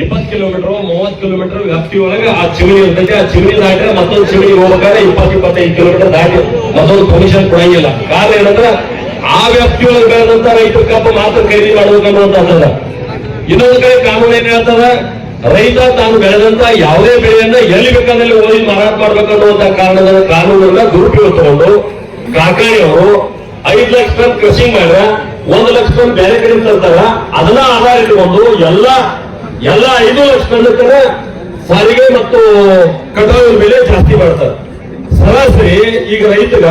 ಇಪ್ಪತ್ತು ಕಿಲೋಮೀಟರ್, ಮೂವತ್ತು ಕಿಲೋಮೀಟರ್ ವ್ಯಾಪ್ತಿ ಒಳಗೆ ಆ ಚಿಮಣಿ ಇರ್ತೈತೆ. ಆ ಚಿಮಣಿ ದಾಟ್ರೆ ಮತ್ತೊಂದು ಚಿಮಣಿ ಹೋಗ್ಬೇಕಾದ್ರೆ ಇಪ್ಪತ್ತು, ಇಪ್ಪತ್ತೈದು ಕಿಲೋಮೀಟರ್ ದಾಟಿ ಮತ್ತೊಂದು ಪರ್ಮಿಷನ್ ಕೊಡಂಗಿಲ್ಲ. ಕಾರಣ ಏನಂದ್ರೆ ಆ ವ್ಯಾಪ್ತಿ ಒಳಗೆ ಬೆಳೆದಂತ ರೈತರ ಕಬ್ಬ ಮಾತ್ರ ಖರೀದಿ ಮಾಡ್ಬೇಕನ್ನುವಂತದ ಇನ್ನೊಂದು ಕಡೆ ಕಾನೂನು ಏನ್ ಹೇಳ್ತದ ರೈತ ತಾನು ಬೆಳೆದಂತ ಯಾವುದೇ ಬೆಳೆಯನ್ನ ಎಲ್ಲಿ ಬೇಕಾದಲ್ಲಿ ಓದಿ ಮಾರಾಟ ಮಾಡ್ಬೇಕನ್ನುವಂತ ಕಾರಣದ ಕಾನೂನನ್ನ ದುರುಪಯೋಗ ತಗೊಂಡು ಕಾರ್ಖಾನೆ ಅವರು ಐದು ಲಕ್ಷ ಟನ್ ಕೃಷಿ ಮಾಡ್ರ ಒಂದು ಲಕ್ಷ ಟನ್ ಬೇರೆ ಕಡೆ ತರ್ತಾರ. ಅದನ್ನ ಆಧಾರ ಇಟ್ಕೊಂಡು ಎಲ್ಲ ಎಲ್ಲ ಐದು ಟನ್ ಸಾರಿಗೆ ಮತ್ತು ಕಟಾವಿನ ಬೆಲೆ ಜಾಸ್ತಿ ಮಾಡ್ತಾರೆ. ಸರಾಸರಿ ಈಗ ರೈತಗ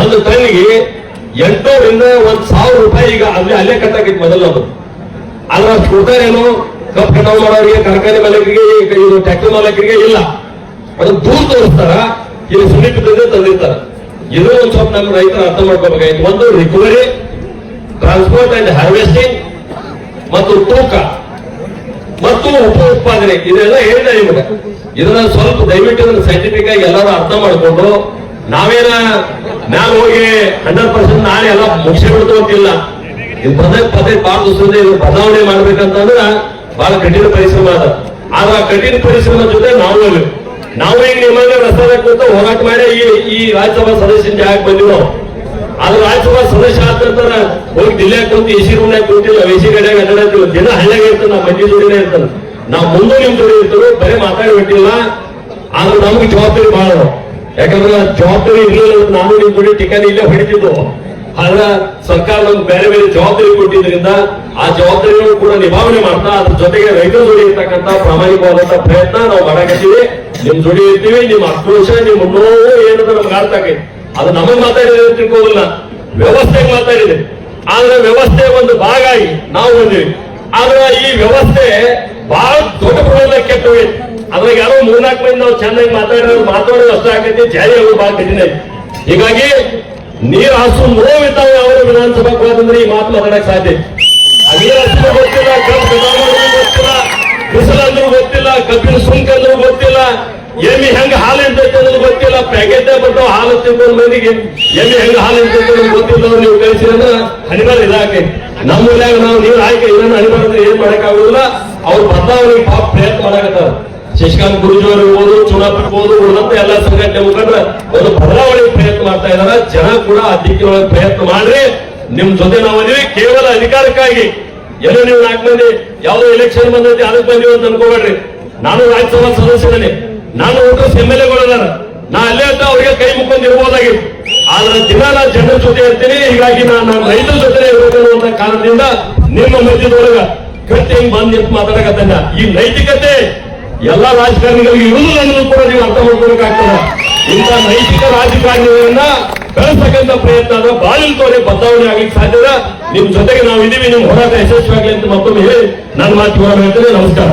ಒಂದು ಟನ್ಗೆ ಎಂಟುನೂರಿಂದ ಒಂದ್ ಸಾವಿರ ರೂಪಾಯಿ ಈಗ ಅಲ್ಲೇ ಅಲ್ಲೇ ಕಟ್ಟಾಕಿತ್ತು ಮೊದಲು ಅದು. ಆದ್ರೆ ಅಷ್ಟು ಕೊಡ್ತಾರೇನು ಕಪ್ ಕಟಾವು ಮಾಡೋರಿಗೆ, ತರಕಾರಿ ಮಾಲಕರಿಗೆ ಇದು ಟ್ಯಾಕ್ಟರ್ ಮಾಲೀಕರಿಗೆ ಇಲ್ಲ. ಅದು ದೂರ ತೋರಿಸ್ತಾರ, ಇಲ್ಲಿ ಸಮೀಪದಿಂದ ತಂದಿರ್ತಾರ. ಇದು ಒಂದು ಸ್ವಲ್ಪ ನಮ್ಮ ರೈತರ ಅರ್ಥ ಮಾಡ್ಕೋಬೇಕಾಯ್ತು ಒಂದು ರಿಕವರಿ ಟ್ರಾನ್ಸ್ಪೋರ್ಟ್ ಅಂಡ್ ಹಾರ್ವೆಸ್ಟಿಂಗ್ ಮತ್ತು ತೂಕ. ಮತ್ತು ಉಪ ಉತ್ಪಾದನೆ ಇದೆಲ್ಲ ಹೇಳಿದೆ ನಿಮಗೆ. ಇದನ್ನ ಸ್ವಲ್ಪ ದಯವಿಟ್ಟು ಇದನ್ನ ಸೈಂಟಿಫಿಕ್ ಆಗಿ ಎಲ್ಲರೂ ಅರ್ಥ ಮಾಡಿಕೊಂಡು, ನಾವೇನ ನಾನು ಹೋಗಿ ಹಂಡ್ರೆಡ್ ಪರ್ಸೆಂಟ್ ನಾಳೆ ಎಲ್ಲ ಮುಗಿಸಿ ಬಿಡ್ತೋ ಅಂತಿಲ್ಲ. ಇದು ಪದೇ ಪದೇ ಬಹಳ ದಿವಸದಿಂದ ಇದು ಬದಲಾವಣೆ ಮಾಡ್ಬೇಕಂತಂದ್ರ ಬಹಳ ಕಠಿಣ ಪರಿಶ್ರಮ ಅದ. ಆದ್ರ ಕಠಿಣ ಪರಿಶ್ರಮ ಜೊತೆ ನಾವು ನಾವು ಈಗ ನಿಮಗೆ ರಸ್ತೆ ಹೋರಾಟ ಮಾಡಿ ಈ ಈ ರಾಜ್ಯಸಭಾ ಸದಸ್ಯನ ಜಾಗಕ್ಕೆ ನಾವು ಆದ್ರೆ ರಾಜ್ಯಸಭಾ ಸದಸ್ಯ ಆದಂತರ ಹೋಗಿ ದಿಲ್ಲಿ ಕುಂತು ಎಸಿ ರೂಮ್ನಾಗ ಕುಂತಿಲ್ಲ ಸಿ ಗಡಿಯಾಗ ಅಡ್ಡಾಡ್ತಿಲ್ಲ ದಿನ ಹಳ್ಳಿಯಾಗ ಇರ್ತಾನ ನಾವು ಮಂದಿ ಜೋಡಿನೇ ಇರ್ತಾನ ನಾವು ಮುಂದೆ ನಿಮ್ ಜೋಡಿ ಇರ್ತಾರೋ ಬರೀ ಮಾತಾಡಿ ಬಿಟ್ಟಿಲ್ಲ ಆದ್ರೆ ನಮ್ಗೆ ಜವಾಬ್ದಾರಿ ಬಹಳ ಯಾಕಂದ್ರೆ ಜವಾಬ್ದಾರಿ ಇರ್ಲಿಲ್ಲ ನಾನು ನಿಮ್ ಜೋಡಿ ಟಿಕೆಟ್ ಇಲ್ಲೇ ಹೊಡಿತಿದ್ದು. ಆದ್ರ ಸರ್ಕಾರ ನಮ್ಗೆ ಬೇರೆ ಬೇರೆ ಜವಾಬ್ದಾರಿ ಕೊಟ್ಟಿದ್ರಿಂದ ಆ ಜವಾಬ್ದಾರಿಯನ್ನು ಕೂಡ ನಿಭಾವಣೆ ಮಾಡ್ತಾ, ಅದ್ರ ಜೊತೆಗೆ ರೈತರ ಜೋಡಿ ಇರ್ತಕ್ಕಂಥ ಪ್ರಾಮಾಣಿಕವಾದಂತ ಪ್ರಯತ್ನ ನಾವು ಮಾಡಕತ್ತೀವಿ. ನಿಮ್ ಜೋಡಿ ಇರ್ತೀವಿ, ನಿಮ್ ಆಕ್ರೋಶ, ನಿಮ್ ನೋವು ಏನಂತ ನಮ್ಗೆ ಅರ್ಥ ಆಗೈತಿ. ಅದು ನಮಗೆ ಮಾತಾಡಿದ್ರೆ ತಿಳ್ಕೋದಿಲ್ಲ ವ್ಯವಸ್ಥೆಗೆ ಮಾತಾಡಿದೆ ಆದ್ರೆ ವ್ಯವಸ್ಥೆ ಒಂದು ಭಾಗ ಆಗಿ ನಾವು ಬಂದಿವಿ. ಆದ್ರೆ ಈ ವ್ಯವಸ್ಥೆ ಬಹಳ ದೊಡ್ಡ ಪ್ರಮಾಣದಲ್ಲಿ ಕೆಟ್ಟ ಹೋಗೈತಿ ಅದ್ರಾಗ ಯಾರೋ ಮೂರ್ನಾಲ್ಕು ಮಂದಿ ನಾವು ಚೆನ್ನಾಗಿ ಮಾತಾಡಿರೋದು ಮಾತಾಡೋದು ಅಷ್ಟ ಆಗೈತಿ, ಜಾರಿ ಆಗೋದು ಬಹಳ ಕಠಿಣ ಹೀಗಾಗಿ ನೀರು ಹಾಸು ನೋವಿದ್ದಾವೆ ಅವರು ವಿಧಾನಸಭೆ ಈ ಮಾತು ಮಾತಾಡಕ್ ಸಾಧ್ಯ ಎಮ್ಮಿ ಹೆಂಗ ಹಾಲು ಇರ್ತೈತೆ ಅನ್ನೋದು ಗೊತ್ತಿಲ್ಲ. ಪ್ಯಾಕೆಟ್ ಬರ್ತಾವ ಹಾಲು ತಿಳ್ಕೊಂಡ್ ಮಂದಿಗೆ ಎಲ್ಲಿ ಹೆಂಗ ಹಾಲು ಇರ್ತೈತೆ ಅನ್ನೋದು ಗೊತ್ತಿಲ್ಲ. ನೀವು ಕಳಿಸಿದ್ರೆ ಹನಿಬಾರ್ ಇದಾಕೆ. ನಮ್ಮ ಊರಾಗ ನಾವು ನೀರು ಆಯ್ಕೆ ಇದನ್ನ ಅಂದ್ರೆ ಏನ್ ಮಾಡಕ್ಕಾಗುದಿಲ್ಲ. ಅವ್ರು ಬದಲಾವಣೆ ಪ್ರಯತ್ನ ಮಾಡಕತ್ತಾರ. ಶಶಿಕಾಂತ್ ಗುರುಜಿ ಅವರು ಇರ್ಬೋದು ಚುನಾಪ್ ಇರ್ಬೋದು ಉಳಿದಂತ ಎಲ್ಲ ಸಂಘಟನೆ ಮುಖಂಡ್ರ ಒಂದು ಬದಲಾವಣೆ ಪ್ರಯತ್ನ ಮಾಡ್ತಾ ಇದಾರ. ಜನ ಕೂಡ ಆ ದಿಕ್ಕಿನೊಳಗೆ ಪ್ರಯತ್ನ ಮಾಡ್ರಿ. ನಿಮ್ ಜೊತೆ ನಾವು ಕೇವಲ ಅಧಿಕಾರಕ್ಕಾಗಿ. ಎಲ್ಲ ನೀವು ನಾಲ್ಕು ಮಂದಿ, ಯಾವ್ದೋ ಎಲೆಕ್ಷನ್ ಬಂದೈತಿ, ಅದಕ್ಕೆ ಬಂದಿವಿ ಅಂತ ಅನ್ಕೋಬೇಡ್ರಿ. ನಾನು ರಾಜ್ಯಸಭಾ ಸದಸ್ಯನೇ ನಾನು ಒಟ್ಟು ಎಂ ಎಲ್ ಎಗಳಿದಾರ ನಾ ಅಲ್ಲೇ ಅಂತ ಅವರಿಗೆ ಕೈ ಮುಕ್ಕೊಂಡು ಇರ್ಬೋದಾಗಿತ್ತು. ಆದ್ರೆ ದಿನ ನಾನು ಜನರ ಜೊತೆ ಇರ್ತೀನಿ, ಹೀಗಾಗಿ ನಾನು ರೈತರ ಜೊತೆ ಇರಬೇಕು ಕಾರಣದಿಂದ ನಿಮ್ಮ ಮಧ್ಯದೊಳಗ ಹಿಂಗ್ ಬಂದ್ ನಿಂತು ಮಾತಾಡಕತ್ತ ಈ ನೈತಿಕತೆ ಎಲ್ಲಾ ರಾಜಕಾರಣಿಗಳಿಗೆ ಇರುವುದಿಲ್ಲ ಅನ್ನೋದು ಕೂಡ ನೀವು ಅರ್ಥ ಮಾಡ್ಕೋಬೇಕಾಗ್ತದೆ ಇಂಥ ನೈತಿಕ ರಾಜಕಾರಣಿಗಳನ್ನ ಬೆಳೆಸಕಂತ ಪ್ರಯತ್ನ ತೋರೆ ಬದಲಾವಣೆ ಆಗ್ಲಿಕ್ಕೆ ಸಾಧ್ಯದ ನಿಮ್ ಜೊತೆಗೆ ನಾವು ಇದೀವಿ, ನಿಮ್ ಹೋರಾಟ ಯಶಸ್ವಿಯಾಗಲಿ ಅಂತ ಮತ್ತೊಮ್ಮೆ ಹೇಳಿ, ನನ್ನ ಮಾತು ಹೇಳ್ತೇನೆ ನಮಸ್ಕಾರ.